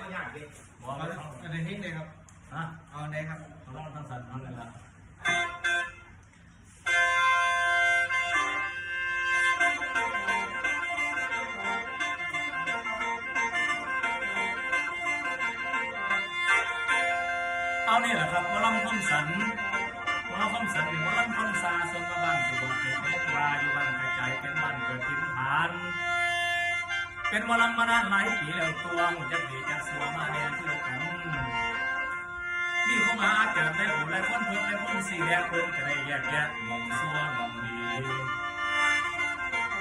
ก็ยากเด็กบอกเอาเลยเอาในทิ้งเลยครับฮะเอาในครับเราต้องสั่นเอาเลยละเอานี่แหละครับวอลำคมสันวอลำคมสันเป็นวอลำคมซาสมบ้านสุบเป็นเพชรวาอยู่บ้านกระจายเป็นบ้านเกิดทิมฐาน เป็นวอลำมานานหลายปีแล้วตัวหุ่นจักดีจักสัวมาแน่เพื่อกันมีเข้ามาอาจจะได้หูและคนเพิ่มและคนสีแดงเพิ่มก็ได้แยกแยะมองซัวมองดี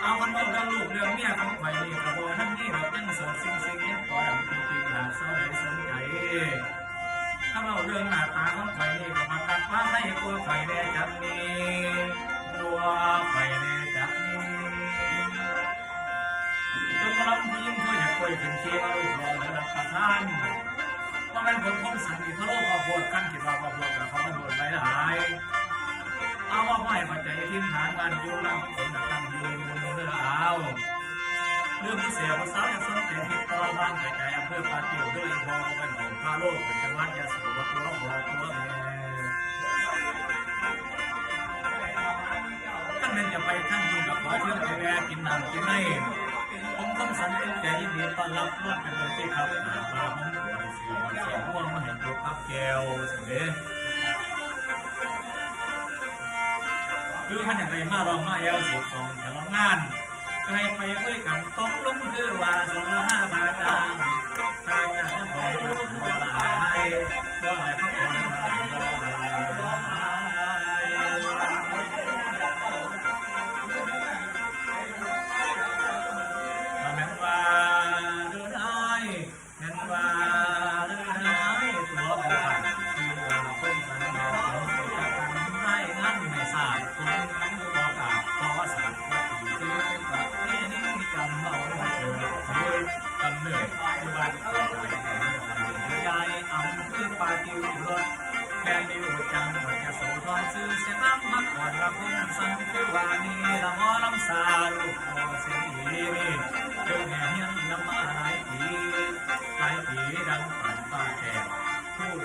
เอามันบอกเรื่องลูกเรื่องเมียของใครนี่กระบอกทั้งนี้เราตั้งสอนสิ่งสิ่งนี้พอดำปีปีหลาเศร้าเลยสนใจถ้าเราเรื่องหน้าตาของไฟนี่ก็มาตัดว่าให้กลัวไฟแน่จับนี้กลัวไวยอยากคุยถึงเชียร์เราอีกรองระดับประธานว่ามันผลของสันติพระโลกพอโพดกันคิดว่าพอโพดกับเขามันโดนหายหลาย เอาว่าไม่ปัจจัยทิ้งฐานมันอยู่ลำคนตั้งอยู่เมื่อเอาเรื่องที่เสียภาษาจะสนใจที่ตอนบ้านกระจายอำเภอปาติวด้วยพอเป็นของพาโลกเป็นจังหวัดยาสูบตัวหัวตัวแม่ท่านเป็นจะไปท่านคุณกับขอเชื่อไปแวะกินน้ำกินในผม คำสันเป็นใจยินดีต้อนรับรถเป็นเรื่องที่ครับมาบ้านมเสีเสียงม่วงมาเห็นตัวพักแก้วเสียคือท่านอย่างไรมาลองมาแอลสิบสองแต่ลองงานใครไปด้วยกันต้องลงคือว่า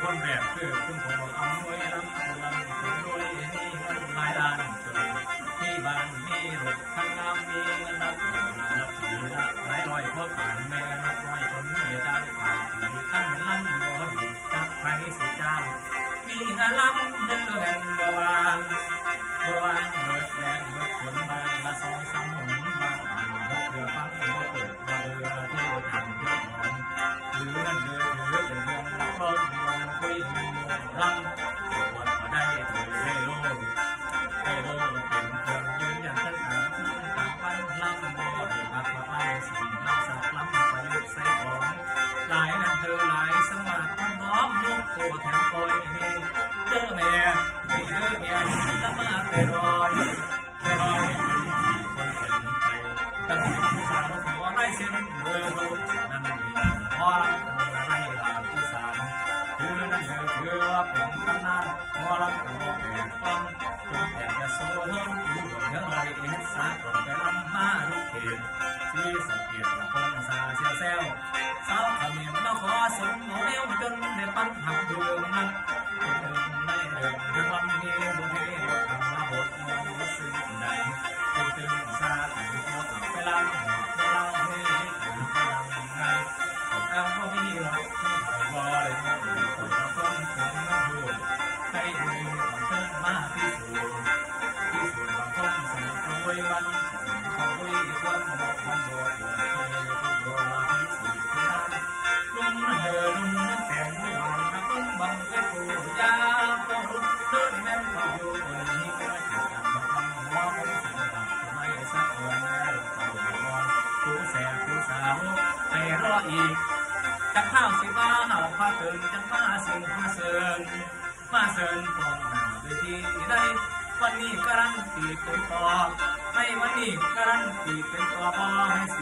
คนแบบคือคุณพ่ออำนวยลำคุณลำคุณรวยนี่มันหลายล้านจนมีบ้านมีรถทั้งน้ำมีเงินนับนับถือละหลายร้อยพ่อผ่านแม่นับร้อยคนมีได้ผ่านปีขั้นลั่นบ่ดีจักใครสิจ้างมีงาลำเดิน มลูกโตแถมคอยเฮเด้อแม่ให้เด้อแม่ละมาไปรอยไปรอยคนเป็นไทยตั้งผู้สาวขอได้เส้นเบอร์โลกนั่นเองพออะไรหลานผู้สาวคือนั่นเธอคือว่าเป็นตำนานพอรับตัวเป็นฟังคนแต่จะโซ่เฮิร์อยู่บนเรื่องไรเอ็นสาคนไปลำมาทุกเขตที่สังเกตละคนสาเชียวแซวสาวขมิ้นนขอสมโมเอวจนในปั้นหัก อีกจังข้าวสิบ้าเห่าผ้าเกินจังป้าสิงมาเสิร์นมาเสิร์นตรงหน้าเวทีได้วันนี้การันตีเป็นต่อให้วันนี้การันตีเป็นต่อให้สิ